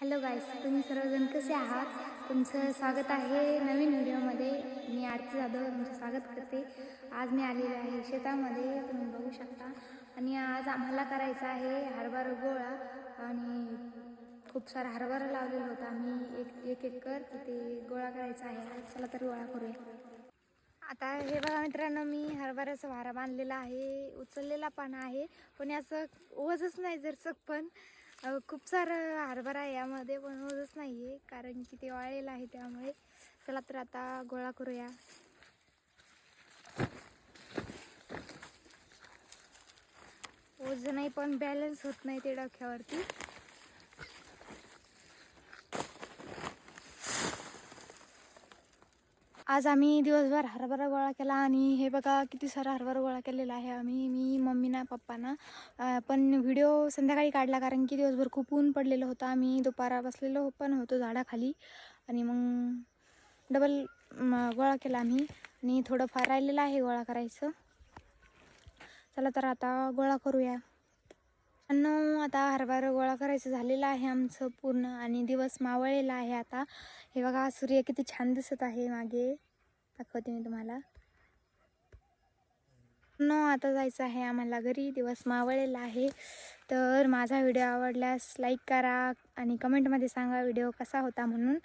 Hello गाईस तुम्ही सर्वजण कसे आहात? तुमचं स्वागत आहे नवीन व्हिडिओमध्ये. मी आरती जाधव तुमचं स्वागत करते. आज मी आलेले आहे शेतामध्ये तुम्ही बघू शकता. आणि आज आम्हाला करायचा आहे हरभरा गोळा. आणि खूप सारा हरभरा लावलेला होता. आम्ही एक एक एकर तिथे गोळा करायचा आहे. चला तर गोळा करूया. आता हे बघा मित्रांनो मी हरभऱ्याचा वारा बांधलेला आहे. उचललेला पाना आहे. पण याचं ओझच नाही जर पण. खूप सारं हरभरा आहे यामध्ये पण नाही आहे कारण की ते वाळलेलं आहे त्यामुळे. चला तर आता गोळा करूया. ओझं नाही पण बॅलन्स होत नाही ते डोक्यावरती. आज आम्ही दिवसभर हरभरा गोळा केला आणि हे बघा किती सारा हरभरा गोळा केलेला आहे आम्ही मी मम्मीना पप्पाना. पण व्हिडिओ संध्याकाळी काढला कारण की दिवसभर खूप ऊन पडलेलं होतं. आम्ही दुपारा बसलेलो पण होतो झाडाखाली. आणि मग डबल गोळा केला आम्ही. आणि थोडंफार राहिलेलं आहे गोळा करायचं. चला तर आता गोळा करूया. अन्न आता हरभरा गोळा करायचं झालेलं आहे आमचं पूर्ण आणि दिवस मावळलेला आहे आता. हे बघा सूर्य किती छान दिसत आहे मागे. दाखवते मी तुम्हाला. नो आता जायचं आहे आम्हाला घरी दिवस मावळलेला आहे. तर माझा व्हिडिओ आवडल्यास लाईक करा आणि कमेंटमध्ये सांगा व्हिडिओ कसा होता म्हणून.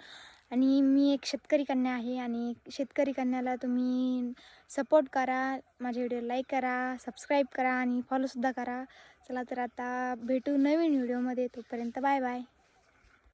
आणि मी एक शेतकरी कन्या आहे आणि शेतकरी कन्याला तुम्ही सपोर्ट करा माझे व्हिडिओ लाईक करा सबस्क्राईब करा आणि फॉलोसुद्धा करा. चला तर आता भेटू नवीन व्हिडिओमध्ये तोपर्यंत बाय बाय.